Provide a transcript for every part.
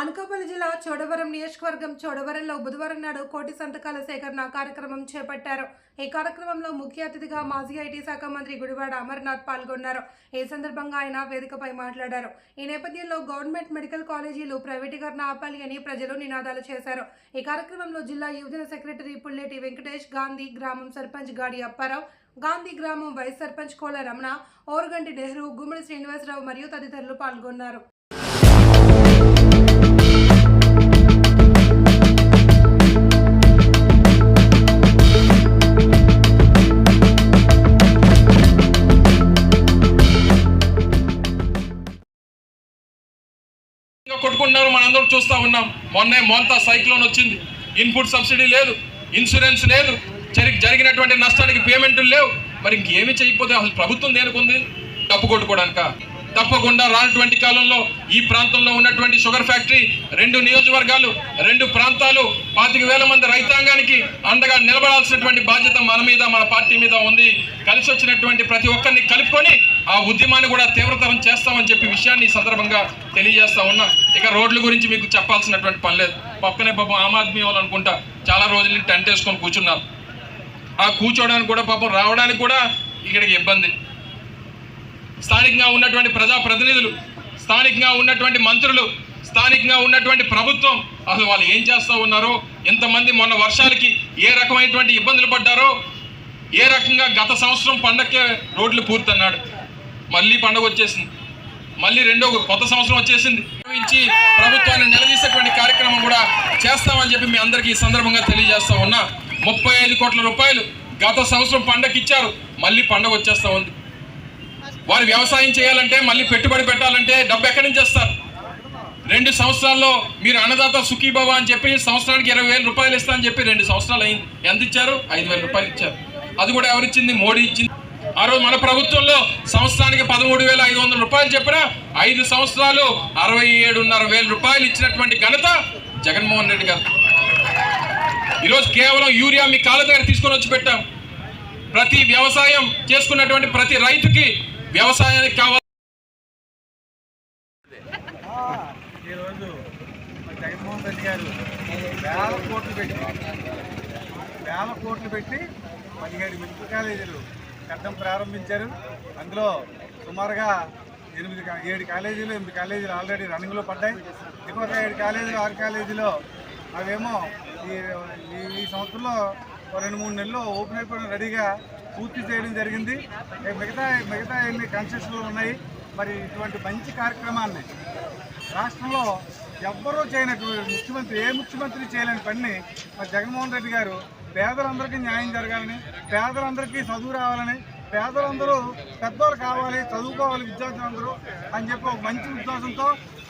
అనకాపల్లి జిల్లా చోడవరం నియోజకవర్గం చోడవరంలో బుధవారం నాడు కోటి సంతకాల సేకరణ కార్యక్రమం చేపట్టారు. ఈ కార్యక్రమంలో ముఖ్య అతిథిగా మాజీ ఐటీ శాఖ మంత్రి గుడివాడ అమర్నాథ్ పాల్గొన్నారు. ఈ సందర్భంగా ఆయన వేదికపై మాట్లాడారు. ఈ నేపథ్యంలో గవర్నమెంట్ మెడికల్ కాలేజీలు ప్రైవేటీకరణ ఆపాలి అని ప్రజలు నినాదాలు చేశారు. ఈ కార్యక్రమంలో జిల్లా యువజన సెక్రటరీ పుల్లెటి వెంకటేష్ గాంధీ గ్రామం సర్పంచ్ గాడి అప్పారావు గాంధీ గ్రామం వైస్ సర్పంచ్ కోల రమణ ఓరుగంటి నెహ్రూ గుమ్మడి శ్రీనివాసరావు మరియు తదితరులు పాల్గొన్నారు. కొట్టుకుంటున్నారు మనందరం చూస్తా ఉన్నాం. మొన్నే మోంతా సైక్లోన్ వచ్చింది. ఇన్పుట్ సబ్సిడీ లేదు ఇన్సూరెన్స్ లేదు. జరిగినటువంటి నష్టానికి పేమెంట్లు లేవు. మరి ఇంకేమి చేయకపోతే అసలు ప్రభుత్వం దేనికి డబ్బు కొట్టుకోవడానిక తప్పకుండా రానటువంటి కాలంలో ఈ ప్రాంతంలో ఉన్నటువంటి షుగర్ ఫ్యాక్టరీ రెండు నియోజకవర్గాలు రెండు ప్రాంతాలు పాతిక వేల మంది రైతాంగానికి అండగా నిలబడాల్సినటువంటి బాధ్యత మన మీద మన పార్టీ మీద ఉంది. కలిసి వచ్చినటువంటి ప్రతి ఒక్కరిని కలుపుకొని ఆ ఉద్యమాన్ని కూడా తీవ్రతరం చేస్తామని చెప్పి విషయాన్ని ఈ సందర్భంగా తెలియజేస్తా ఉన్నా. ఇక రోడ్ల గురించి మీకు చెప్పాల్సినటువంటి పని లేదు. పక్కనే పాపం ఆమ్ ఆద్మీ వాళ్ళు అనుకుంటా చాలా రోజులు టెంట్ వేసుకొని కూర్చున్నారు. ఆ కూర్చోవడానికి కూడా పాపం రావడానికి కూడా ఇక్కడికి ఇబ్బంది. స్థానికంగా ఉన్నటువంటి ప్రజాప్రతినిధులు స్థానికంగా ఉన్నటువంటి మంత్రులు స్థానికంగా ఉన్నటువంటి ప్రభుత్వం అసలు వాళ్ళు ఏం చేస్తూ ఉన్నారో ఎంతమంది మొన్న వర్షాలకి ఏ రకమైనటువంటి ఇబ్బందులు పడ్డారో ఏ రకంగా గత సంవత్సరం పండక్కే రోడ్లు పూర్తన్నాడు. మళ్ళీ పండగ వచ్చేసింది. మళ్ళీ రెండో కొత్త సంవత్సరం వచ్చేసింది. ఇచ్చి ప్రభుత్వాన్ని నిలదీసేటువంటి కార్యక్రమం కూడా చేస్తామని చెప్పి మీ అందరికీ ఈ సందర్భంగా తెలియజేస్తా ఉన్నా. ముప్పై ఐదు కోట్ల రూపాయలు గత సంవత్సరం పండగకి ఇచ్చారు. మళ్ళీ పండగ వచ్చేస్తా ఉంది. వారు వ్యవసాయం చేయాలంటే మళ్ళీ పెట్టుబడి పెట్టాలంటే డబ్బు ఎక్కడి నుంచి వస్తారు? రెండు సంవత్సరాల్లో మీరు అన్నదాత సుఖీభవ అని చెప్పి సంవత్సరానికి ఇరవై వేల రూపాయలు ఇస్తా అని చెప్పి రెండు సంవత్సరాలు అయింది. ఎంత ఇచ్చారు? ఐదు వేల రూపాయలు ఇచ్చారు. అది కూడా ఎవరిచ్చింది? మోడీ ఇచ్చింది. ఆ రోజు మన ప్రభుత్వంలో సంవత్సరానికి పదమూడు వేల ఐదు వందల రూపాయలు చెప్పిన ఐదు సంవత్సరాలు అరవై ఏడున్నర వేల రూపాయలు ఇచ్చినటువంటి ఘనత జగన్మోహన్ రెడ్డి గారు. ఈరోజు కేవలం యూరియా మీ కాళ్ళ దగ్గర తీసుకొని వచ్చి పెట్టాం. ప్రతి వ్యవసాయం చేసుకున్నటువంటి ప్రతి రైతుకి వ్యవసాయానికి కావాలి ఈరోజు జగన్మోహన్ రెడ్డి గారు వేల కోట్లు పెట్టి వేల కోట్లు పెట్టి పదిహేడు మెడికల్ కాలేజీలు కట్టడం ప్రారంభించారు. అందులో సుమారుగా ఎనిమిది ఏడు కాలేజీలు ఎనిమిది కాలేజీలు ఆల్రెడీ రన్నింగ్లో పడ్డాయి. ఇంకొక ఏడు కాలేజీలు ఆరు కాలేజీలో. అవేమో ఈ ఈ- సంవత్సరంలో రెండు మూడు నెలల్లో ఓపెన్ అయిపోయిన రెడీగా పూర్తి చేయడం జరిగింది. మిగతా మిగతా ఎన్ని కన్స్ట్రక్షన్లు ఉన్నాయి? మరి ఇటువంటి మంచి కార్యక్రమాన్ని రాష్ట్రంలో ఎవ్వరూ చేయనటువంటి ముఖ్యమంత్రి ఏ ముఖ్యమంత్రి చేయలేని పని మరి జగన్మోహన్ రెడ్డి గారు పేదలందరికీ న్యాయం జరగాలని పేదలందరికీ చదువు రావాలని పేదలందరూ పెద్దవాళ్ళు కావాలి చదువుకోవాలి విద్యార్థులందరూ అని చెప్పి ఒక మంచి ఉద్దేశంతో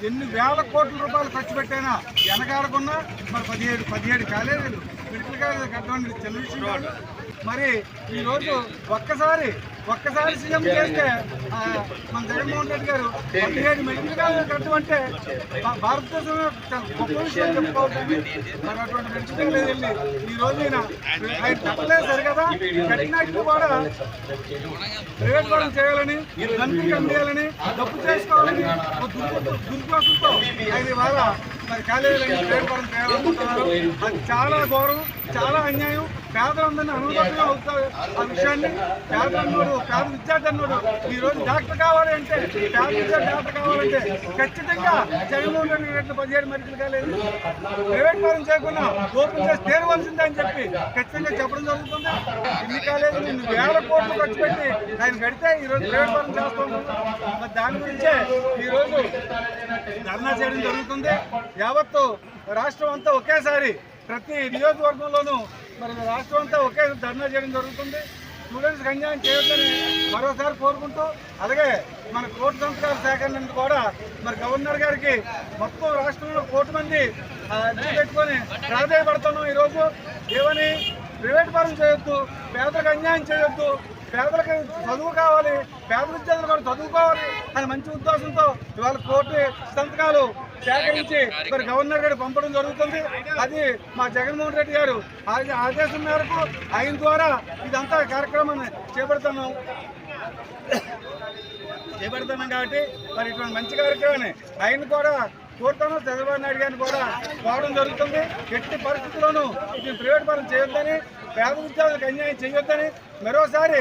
ఎన్ని వేల కోట్ల రూపాయలు ఖర్చు పెట్టైనా వెనకాడకుండా మరి పదిహేడు పదిహేడు కాలేజీలు మెడికల్ కాలేజీలు కట్టడం మరి ఈరోజు ఒక్కసారి ఒక్కసారి సీఎం చేస్తే మన జగన్మోహన్ రెడ్డి గారు పదిహేడు మెడికల్ కాలేజీలు భారతదేశంలో గొప్ప విషయం చెప్పుకోవచ్చు మరి అటువంటి మెడికల్ వెళ్ళి ఈ రోజు ఈయన ఆయన కట్టలేదు సరికదా కట్టినట్టు కూడా ప్రైవేట్ వాళ్ళని చేయాలని కంపెనీ అందేయాలని డబ్బు చేసుకోవాలని ఒక ఆయన ఇవాళ మరి కాలేజీలన్నీ ప్రైవేట్ వాళ్ళని చేయాలనుకుంటున్నారు అది చాలా గౌరవం చాలా అన్యాయం. పేదలందరినీ అనుభవంగా అవుతారు ఆ విషయాన్ని పేదలన్నోడు పేద విద్యార్థి అన్నోడు ఈరోజు డాక్టర్ కావాలి అంటే పేద విద్యార్థి డాక్టర్ కావాలంటే ఖచ్చితంగా జగన్మోహన్ రెడ్డి రెడ్డి పదిహేడు మరికలు కాలేదు. ప్రైవేట్ పరం చేయకుండా ఓపెన్ చేసి తీరవలసిందే అని చెప్పి ఖచ్చితంగా చెప్పడం జరుగుతుంది. ఎన్ని కాలేదు నేను వేల కోట్లు ఖర్చు పెట్టి ఆయన కడితే ఈ రోజు ప్రైవేట్ పరం చేస్తాం మరి దాని గురించే ఈరోజు ధర్నా చేయడం జరుగుతుంది. యావత్తు రాష్ట్రం అంతా ఒకేసారి ప్రతి నియోజకవర్గంలోనూ మరి రాష్ట్రం అంతా ఒకే ధర్నా చేయడం జరుగుతుంది. స్టూడెంట్స్కి అన్యాయం చేయొద్దని మరోసారి కోరుకుంటూ అలాగే మన కోర్టు సంస్కార శాఖ నుండి కూడా మరి గవర్నర్ గారికి మొత్తం రాష్ట్రంలో కోటి మంది పెట్టుకొని ప్రాధాయపడుతున్నాం ఈరోజు. ఏమని? ప్రైవేట్ పరం చేయొద్దు పేదలకు అన్యాయం చేయొద్దు. పేదలకు చదువు కావాలి పేద విద్యార్థులు కూడా చదువుకోవాలి అని మంచి ఉద్దేశంతో ఇవాళ కోర్టు సంతకాలు సేకరించి మరి గవర్నర్ గారు పంపడం జరుగుతుంది. అది మా జగన్మోహన్ రెడ్డి గారు ఆ- ఆదేశం మేరకు ఆయన ద్వారా ఇదంతా కార్యక్రమాన్ని చేపడుతున్నాం చేపడుతున్నాం కాబట్టి మరి ఇటువంటి మంచి కార్యక్రమాన్ని ఆయన కూడా కోరుతాను. చంద్రబాబు నాయుడు గారిని కూడా కోరడం జరుగుతుంది. ఎట్టి పరిస్థితుల్లోనూ ఇది ప్రైవేట్ పరం చేయొద్దని పేద విద్యార్థులకు అన్యాయం చేయొద్దని మరోసారి